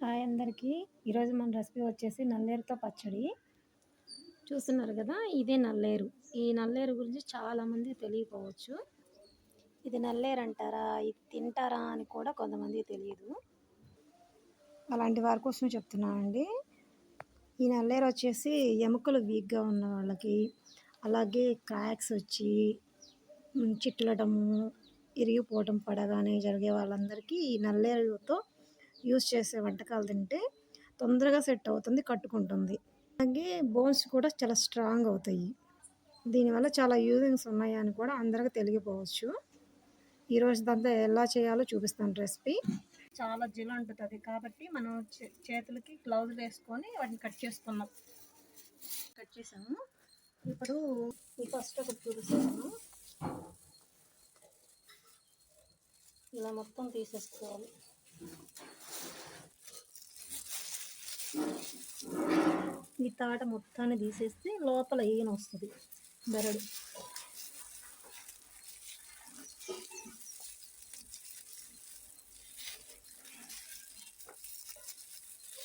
Hi అందరికీ. ఈరోజు మన రెసిపీ వచ్చేసి నల్లేరుతో పచ్చడి. చూస్తున్నారు కదా ఇదే నల్లేరు. ఈ నల్లేరు గురించి చాలామంది తెలియకపోవచ్చు. ఇది నల్లేరు అంటారా ఇది తింటారా అని కూడా కొంతమంది తెలియదు. అలాంటి వారి కోసం చెప్తున్నానండి. ఈ నల్లేరు వచ్చేసి ఎముకలు వీక్గా ఉన్న వాళ్ళకి అలాగే క్రాక్స్ వచ్చి చిట్లటము ఇరిగిపోవటం పడగానే జరిగే వాళ్ళందరికీ ఈ నల్లేరుతో యూస్ చేసే వంటకాలు తింటే తొందరగా సెట్ అవుతుంది కట్టుకుంటుంది. అలాగే బోన్స్ కూడా చాలా స్ట్రాంగ్ అవుతాయి. దీనివల్ల చాలా యూజింగ్స్ ఉన్నాయని కూడా అందరికీ తెలియపోవచ్చు. ఈరోజు దాంతో ఎలా చేయాలో చూపిస్తాను రెసిపీ. చాలా జిల్ ఉంటుంది కాబట్టి మనం చేతులకి గ్లౌజ్ వేసుకొని వాటిని కట్ చేసుకున్నాం కట్ చేసాము ఇప్పుడు ఈ ఫస్ట్ ఒకటి చూపిస్తాను. ఇలా మొత్తం తీసేసుకోవాలి. ఈ తాట మొత్తాన్ని తీసేస్తే లోపల ఈయన వస్తుంది బెరడు.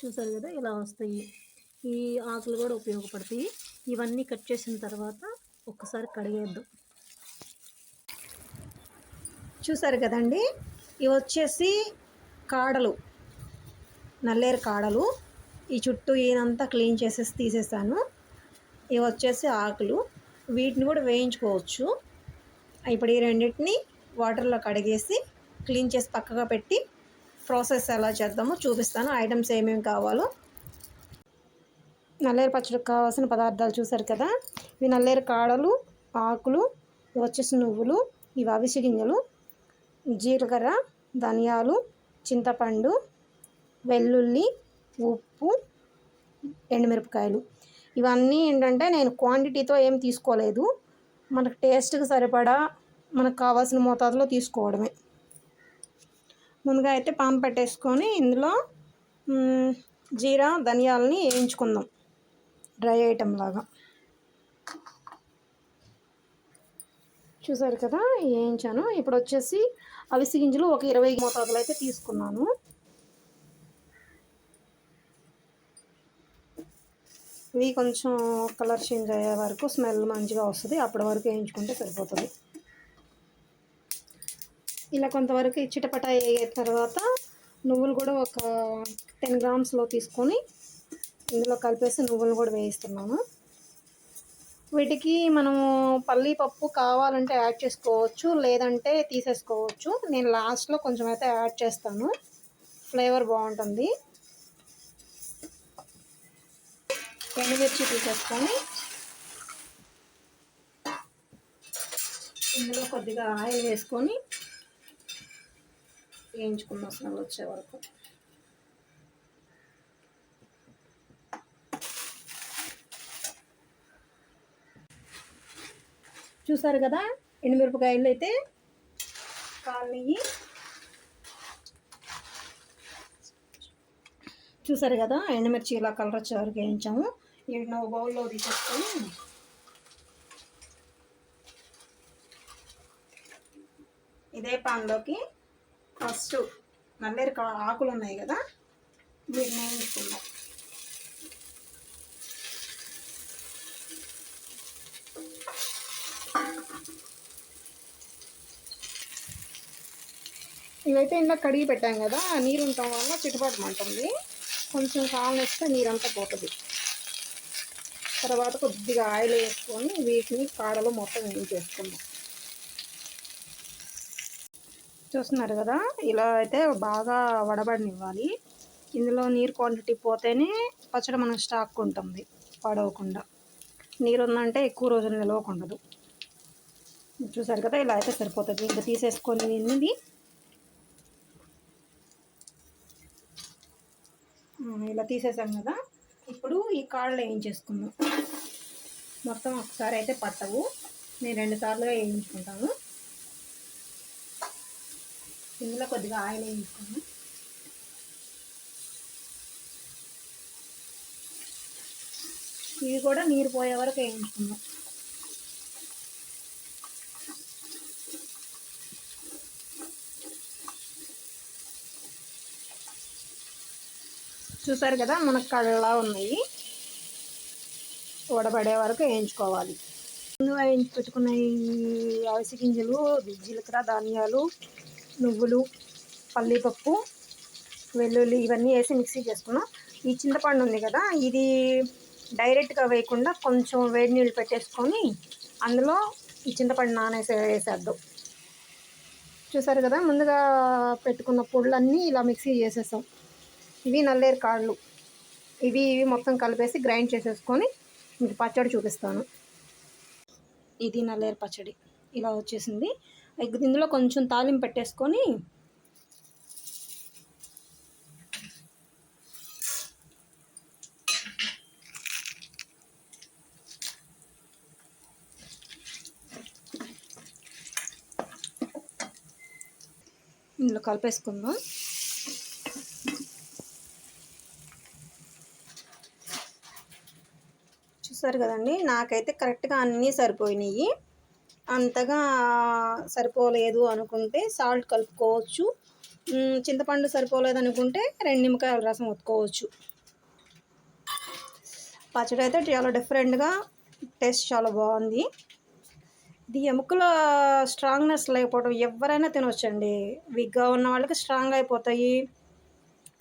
చూసారు కదా ఇలా వస్తాయి. ఈ ఆకులు కూడా ఉపయోగపడతాయి. ఇవన్నీ కట్ చేసిన తర్వాత ఒక్కసారి కడిగేద్దాం. చూసారు కదండి? ఇవి వచ్చేసి కాడలు నల్లేరు కాడలు. ఈ చుట్టూ ఈయనంతా క్లీన్ చేసేసి తీసేసాను. ఇవి వచ్చేసి ఆకులు. వీటిని కూడా వేయించుకోవచ్చు. ఇప్పుడు ఈ రెండింటిని వాటర్లో కడిగేసి క్లీన్ చేసి పక్కగా పెట్టి ప్రాసెస్ ఎలా చేద్దామో చూపిస్తాను. ఐటమ్స్ ఏమేమి కావాలో. నల్లేరు పచ్చడికి కావాల్సిన పదార్థాలు చూసారు కదా? ఇవి నల్లేరు కాడలు ఆకులు వచ్చేసి నువ్వులు ఇవి అవిసి గింజలు జీలకర్ర ధనియాలు చింతపండు వెల్లుల్లి ఉప్పు ఎండుమిరపకాయలు. ఇవన్నీ ఏంటంటే నేను క్వాంటిటీతో ఏం తీసుకోలేదు. మనకు టేస్ట్కి సరిపడా మనకు కావాల్సిన మోతాదులో తీసుకోవడమే. ముందుగా అయితే పాన్ పెట్టేసుకొని ఇందులో జీరా ధనియాలని వేయించుకుందాం. డ్రై ఐటెం లాగా. చూసారు కదా వేయించాను. ఇప్పుడు వచ్చేసి అవిసి గింజలు ఒక ఇరవై మోతాదులు అయితే తీసుకున్నాను. ఇవి కొంచెం కలర్ చేంజ్ అయ్యే వరకు స్మెల్ మంచిగా వస్తుంది. అప్పటి వరకు వేయించుకుంటే సరిపోతుంది. ఇలా కొంతవరకు చిటపట అయ్యే తర్వాత నువ్వులు కూడా ఒక టెన్ గ్రామ్స్లో తీసుకొని ఇందులో కలిపేసి నువ్వులు కూడా వేయిస్తున్నాను. వీటికి మనము పల్లీపప్పు కావాలంటే యాడ్ చేసుకోవచ్చు లేదంటే తీసేసుకోవచ్చు. నేను లాస్ట్లో కొంచెం అయితే యాడ్ చేస్తాను. ఫ్లేవర్ బాగుంటుంది. ఎండుమిర్చి తీసేసుకొని ఇందులో కొద్దిగా ఆయిల్ వేసుకొని వేయించుకున్న స్మెల్ వచ్చే వరకు. చూసారు కదా ఎండుమిరపకాయలు అయితే కాళ్ళని చూసారు కదా ఎండుమిర్చి ఇలా కలర్ వచ్చే వరకు వేయించాము. ఇవి నువ్వు బౌల్లో తీసేసుకొని ఇదే పాన్లోకి ఫస్ట్ నల్లేరు ఆకులు ఉన్నాయి కదా వీటిని వేయించుకుందాం. ఇవైతే ఇంట్లో కడిగి పెట్టాం కదా నీరు ఉండటం వల్ల చిట్టుపట్టమంటుంది కొంచెం కాలం వేస్తే నీరంతా పోతుంది. తర్వాత కొద్దిగా ఆయిల్ వేసుకొని వీటిని కాడలో మొత్తం వేయించేసుకుందాం. చూస్తున్నారు కదా ఇలా అయితే బాగా వడబడినివ్వాలి. ఇందులో నీరు క్వాంటిటీ పోతేనే పచ్చడి మనం స్టాక్ ఉంటుంది పడవకుండా నీరు ఉందంటే ఎక్కువ రోజులు నిలవకుండదు. చూసారు కదా ఇలా అయితే సరిపోతుంది. ఇంకా తీసేసుకొని ఇది ఇలా తీసేసాం కదా. ఇప్పుడు ఈ కాళ్ళు వేయించేసుకుందాం. మొత్తం ఒకసారి అయితే పట్టవు. నేను రెండు సార్లుగా వేయించుకుంటాను. ఇందులో కొద్దిగా ఆయిల్ వేయించుకున్నాను ఇవి కూడా నీరు పోయే వరకు వేయించుకుందాం. చూసారు కదా మునక్కాడలా ఉన్నాయి. వడబడే వరకు వేయించుకోవాలి. ముందుగా వేయించి పెట్టుకున్న ఈ అవిసె గింజలు జీలకర్ర ధాన్యాలు నువ్వులు పల్లీపప్పు వెల్లుల్లి ఇవన్నీ వేసి మిక్సీ చేసుకున్నాం. ఈ చింతపండు ఉంది కదా ఇది డైరెక్ట్గా వేయకుండా కొంచెం వేడి నీళ్ళు పెట్టేసుకొని అందులో ఈ చింతపండు నానేసే వేసేద్దాం. చూసారు కదా ముందుగా పెట్టుకున్న పొడులన్నీ ఇలా మిక్సీ చేసేసాం. ఇవి నల్లేరు కాళ్ళు. ఇవి ఇవి మొత్తం కలిపేసి గ్రైండ్ చేసేసుకొని మీకు పచ్చడి చూపిస్తాను. ఇది నల్లేరు పచ్చడి. ఇలా వచ్చేసింది. ఇందులో కొంచెం తాలింపు పెట్టేసుకొని ఇందులో కలిపేసుకుందాం. చూస్తారు కదండి. నాకైతే కరెక్ట్గా అన్నీ సరిపోయినాయి. అంతగా సరిపోలేదు అనుకుంటే సాల్ట్ కలుపుకోవచ్చు. చింతపండు సరిపోలేదు అనుకుంటే రెండు నిమ్మకాయల రసం ఒత్తుకోవచ్చు. పచ్చడి అయితే చాలా డిఫరెంట్గా టేస్ట్ చాలా బాగుంది. ఇది ఎముకల స్ట్రాంగ్నెస్ లేకపోవడం ఎవరైనా తినవచ్చండి వీక్గా ఉన్న వాళ్ళకి స్ట్రాంగ్ అయిపోతాయి.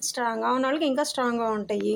స్ట్రాంగ్గా ఉన్న వాళ్ళకి ఇంకా స్ట్రాంగ్గా ఉంటాయి.